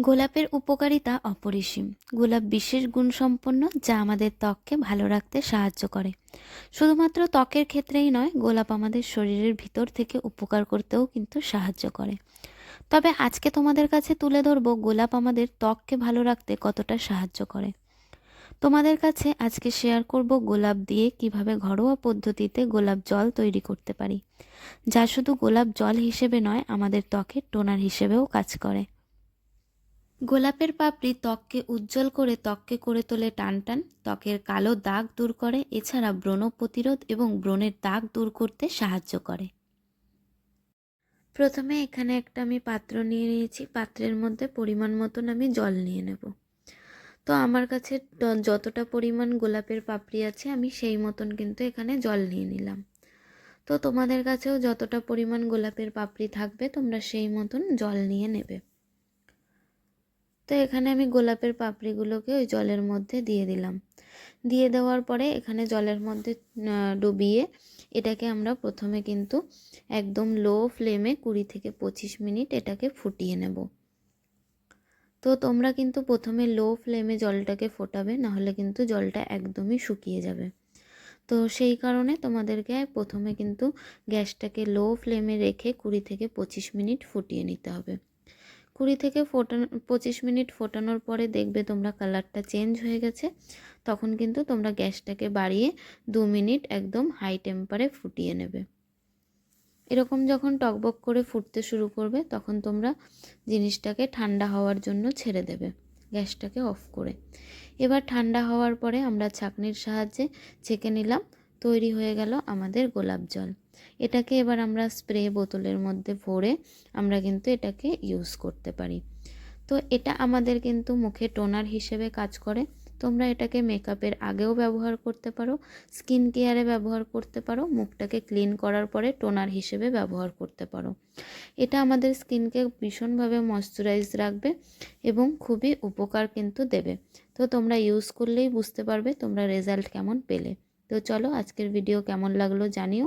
গোলাপের উপকারিতা অপরিসীম। গোলাপ বিশেষ গুণসম্পন্ন যা আমাদের ত্বককে ভালো রাখতে সাহায্য করে। শুধুমাত্র ত্বকের ক্ষেত্রেই নয়, গোলাপ আমাদের শরীরের ভিতর থেকে উপকার করতেও কিন্তু সাহায্য করে। তবে আজকে তোমাদের কাছে তুলে ধরবো গোলাপ আমাদের ত্বককে ভালো রাখতে কতটা সাহায্য করে। তোমাদের কাছে আজকে শেয়ার করব গোলাপ দিয়ে কীভাবে ঘরোয়া পদ্ধতিতে গোলাপ জল তৈরি করতে পারি। যা শুধু গোলাপ জল হিসেবে নয়, আমাদের ত্বকের টোনার হিসেবেও কাজ করে। গোলাপের পাপড়ি ত্বককে উজ্জ্বল করে ত্বককে করে তোলে টান টান। ত্বকের কালো দাগ দূর করে, এছাড়া ব্রণ প্রতিরোধ এবং ব্রণের দাগ দূর করতে সাহায্য করে। প্রথমে এখানে একটা আমি পাত্র নিয়ে নিয়েছি। পাত্রের মধ্যে পরিমাণ মতন আমি জল নিয়ে নেব। তো আমার কাছে যতটা পরিমাণ গোলাপের পাপড়ি আছে, আমি সেই মতন কিন্তু এখানে জল নিয়ে নিলাম। তো তোমাদের কাছেও যতটা পরিমাণ গোলাপের পাপড়ি থাকবে, তোমরা সেই মতন জল নিয়ে নেবে। তো এখানে আমি গোলাপের পাপড়িগুলোকে ওই জলের মধ্যে দিয়ে দিলাম। দিয়ে দেওয়ার পরে এখানে জলের মধ্যে ডুবিয়ে এটাকে আমরা প্রথমে কিন্তু একদম লো ফ্লেমে কুড়ি থেকে পঁচিশ মিনিট এটাকে ফুটিয়ে নেব। তো তোমরা কিন্তু প্রথমে লো ফ্লেমে জলটাকে ফোটাবে, নাহলে কিন্তু জলটা একদমই শুকিয়ে যাবে। তো সেই কারণে তোমাদেরকে প্রথমে কিন্তু গ্যাসটাকে লো ফ্লেমে রেখে কুড়ি থেকে পঁচিশ মিনিট ফুটিয়ে নিতে হবে। কুড়ি থেকে ফোটানো, পঁচিশ মিনিট ফোটানোর পরে দেখবে তোমরা কালারটা চেঞ্জ হয়ে গেছে। তখন কিন্তু তোমরা গ্যাসটাকে বাড়িয়ে দু মিনিট একদম হাই টেম্পারে ফুটিয়ে নেবে। এরকম যখন টকবক করে ফুটতে শুরু করবে, তখন তোমরা জিনিসটাকে ঠান্ডা হওয়ার জন্য ছেড়ে দেবে গ্যাসটাকে অফ করে। এবার ঠান্ডা হওয়ার পরে আমরা ছাঁকনির সাহায্যে ছেঁকে নিলাম। তৈরি হয়ে গেল আমাদের গোলাপ জল। এটাকে এবার আমরা স্প্রে বোতলের মধ্যে ভরে আমরা কিন্তু এটাকে ইউজ করতে পারি। তো এটা আমাদের কিন্তু মুখে টোনার হিসেবে কাজ করে। তোমরা এটাকে মেকআপের আগেও ব্যবহার করতে পারো স্কিন কেয়ারে ব্যবহার করতে পারো, মুখটাকে ক্লিন করার পরে টোনার হিসেবে ব্যবহার করতে পারো। এটা আমাদের স্কিনকে ভীষণভাবে ময়শ্চারাইজ রাখবে এবং খুবই উপকার কিন্তু দেবে। তো তোমরা ইউজ করলেই বুঝতে পারবে তোমরা রেজাল্ট কেমন পেলে। তো চলো আজকের ভিডিও কেমন লাগল জানিও।